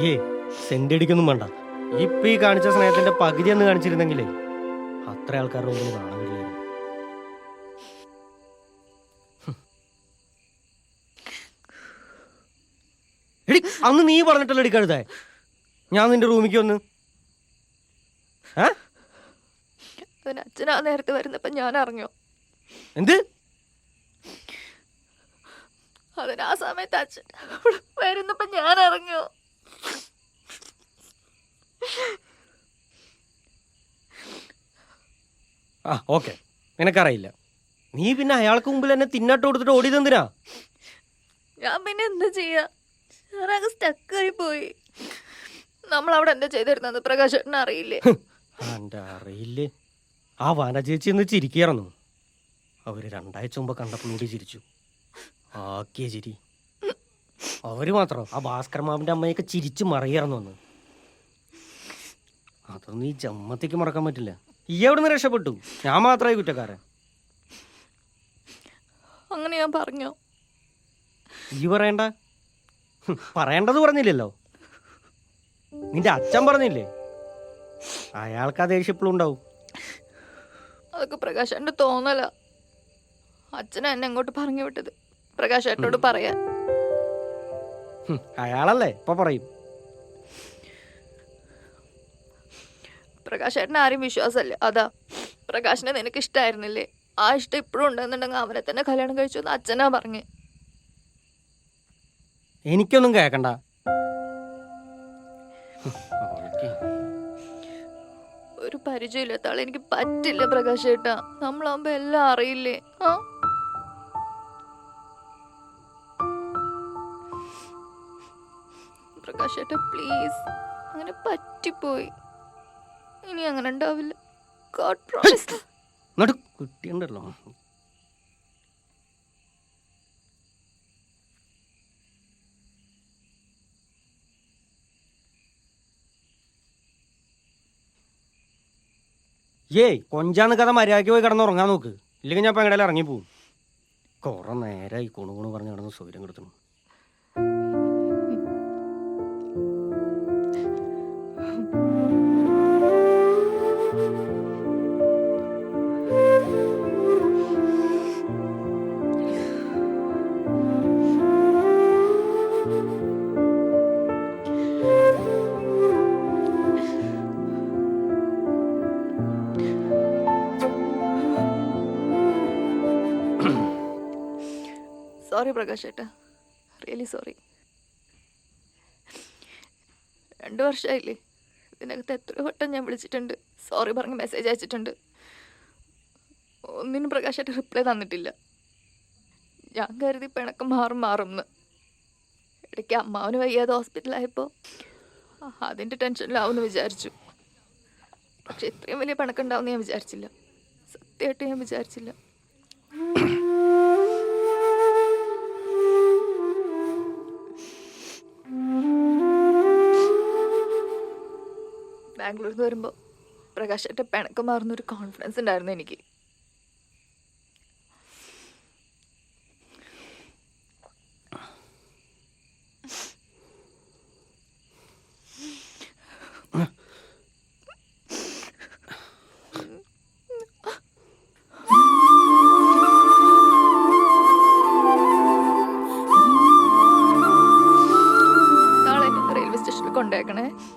അയ്യേ സെന്റ് അടിക്കൊന്നും വേണ്ട. ഇപ്പൊ ഈ കാണിച്ച സ്നേഹത്തിന്റെ പകുതി എന്ന് കാണിച്ചിരുന്നെങ്കിലേ അത്ര ആൾക്കാരുടെ ഒന്നും കാണാൻ കഴിയില്ല എടി അന്ന് നീ പറഞ്ഞിട്ടല്ലോ എടി കഴുതേ? ഞാൻ നിന്റെ റൂമിക്ക് വന്ന്. അച്ഛനാ നേരത്തെ വരുന്നപ്പോ ഞാൻ അറിഞ്ഞോ. എന്ത്? അതിനാ സമയത്ത് അച്ഛൻ വരുന്നപ്പോ ഞാൻ അറിഞ്ഞു. ആ ഓക്കെ. നിനക്കറിയില്ല. നീ പിന്നെ അയാൾക്ക് മുമ്പിൽ എന്നെ തിന്നട്ട് കൊടുത്തിട്ട് ഓടിയതെന്തിനാ ഞാൻ പിന്നെ എന്താ ചെയ്യാ? ഞാനങ്ങ് സ്റ്റക്കായി പോയി. നമ്മൾ അവിടെ എന്താ ചെയ്തിരുന്നത് പ്രകാശ് അറിയില്ലേ? എന്റെ അറിയില്ലേ? ആ വന ചേച്ചി എന്ന് ചിരിക്കുകയായിരുന്നു അവർ രണ്ടാഴ്ച മുമ്പ് കണ്ടപ്പോൾ കൂടി ചിരിച്ചു. ആക്കിയ ചിരി. അവർ മാത്രം. ആ ഭാസ്കർ മാമിന്റെ അമ്മയൊക്കെ ചിരിച്ചു മറിയായിരുന്നു അന്ന് അതൊന്നും ഈ ജമ്മത്തേക്ക് മറക്കാൻ പറ്റില്ല. ഈ എവിടെ നിന്ന് രക്ഷപ്പെട്ടു? ഞാൻ മാത്രമായി കുറ്റക്കാരൻ. അങ്ങനെ ഞാൻ പറഞ്ഞു. ഈ പറയണ്ട. പറയേണ്ടത് പറഞ്ഞില്ലല്ലോ. നിന്റെ അച്ഛൻ പറഞ്ഞില്ലേ? അയാൾക്ക് ആ ദേഷ്യം ഇപ്പോഴും ഉണ്ടാവും. അതൊക്കെ പ്രകാശ് തോന്നല. അച്ഛനെ എന്നെ അങ്ങോട്ട് പറഞ്ഞു വിട്ടത് പ്രകാശ് ഏട്ടനോട് പറയാൻ. അയാളല്ലേ? ഇപ്പൊ പറയും. പ്രകാശ് ഏട്ടന് ആരും വിശ്വാസമല്ല. അതാ പ്രകാശിനെ നിനക്ക് ഇഷ്ടായിരുന്നില്ലേ ആ ഇഷ്ടം ഇപ്പോഴും ഉണ്ടെന്നുണ്ടെങ്കിൽ അവനെ തന്നെ കല്യാണം കഴിച്ചു എന്ന് അച്ഛനാ പറഞ്ഞേ. എനിക്കൊന്നും കേക്കണ്ട. ഒരു പരിചയമില്ലാത്ത ആളെ എനിക്ക് പറ്റില്ല പ്രകാശ് ഏട്ടാ നമ്മളാവുമ്പോ എല്ലാം അറിയില്ലേ? ആ? പ്രകാശ് ചേട്ടാ പ്ലീസ് അങ്ങനെ പറ്റിപ്പോയി. ഇനി അങ്ങനെ ഉണ്ടാവില്ല. ഗോഡ് പ്രോമിസ് കുട്ടിയുണ്ടല്ലോ. ഏയ് കൊഞ്ചാന്ന് കഥ മര്യാദയ്ക്ക് പോയി കിടന്നുറങ്ങാൻ നോക്ക്. ഇല്ലെങ്കിൽ ഞാൻ ഇപ്പം ഇറങ്ങി ഇറങ്ങിപ്പോവും. കുറെ നേരമായി കുണു കുണു പറഞ്ഞ് കിടന്ന് സൗകര്യം കിടത്തുന്നു സോറി പ്രകാശ് ഏട്ടാ. റിയലി സോറി രണ്ട് വർഷമായില്ലേ ഇതിനകത്ത് എത്ര വട്ടം ഞാൻ വിളിച്ചിട്ടുണ്ട്. സോറി പറഞ്ഞ് മെസ്സേജ് അയച്ചിട്ടുണ്ട്. ഒന്നിനും പ്രകാശ് ചേട്ടൻ റിപ്ലൈ തന്നിട്ടില്ല. ഞാൻ കരുതി പിണക്കം മാറും മാറും ഇടയ്ക്ക് അമ്മാവന് വയ്യാതെ ഹോസ്പിറ്റലായപ്പോൾ അതിന്റെ ടെൻഷനിലാവുമെന്ന് വിചാരിച്ചു. പക്ഷെ ഇത്രയും വലിയ പിണക്കം ഉണ്ടാവുമെന്ന് ഞാൻ വിചാരിച്ചില്ല. സത്യമായിട്ട് ഞാൻ വിചാരിച്ചില്ല. ബാംഗ്ലൂരിൽ നിന്ന് വരുമ്പോൾ പ്രകാശത്തെ പിണക്കം മാറുന്ന ഒരു കോൺഫിഡൻസ് ഉണ്ടായിരുന്നു എനിക്ക്.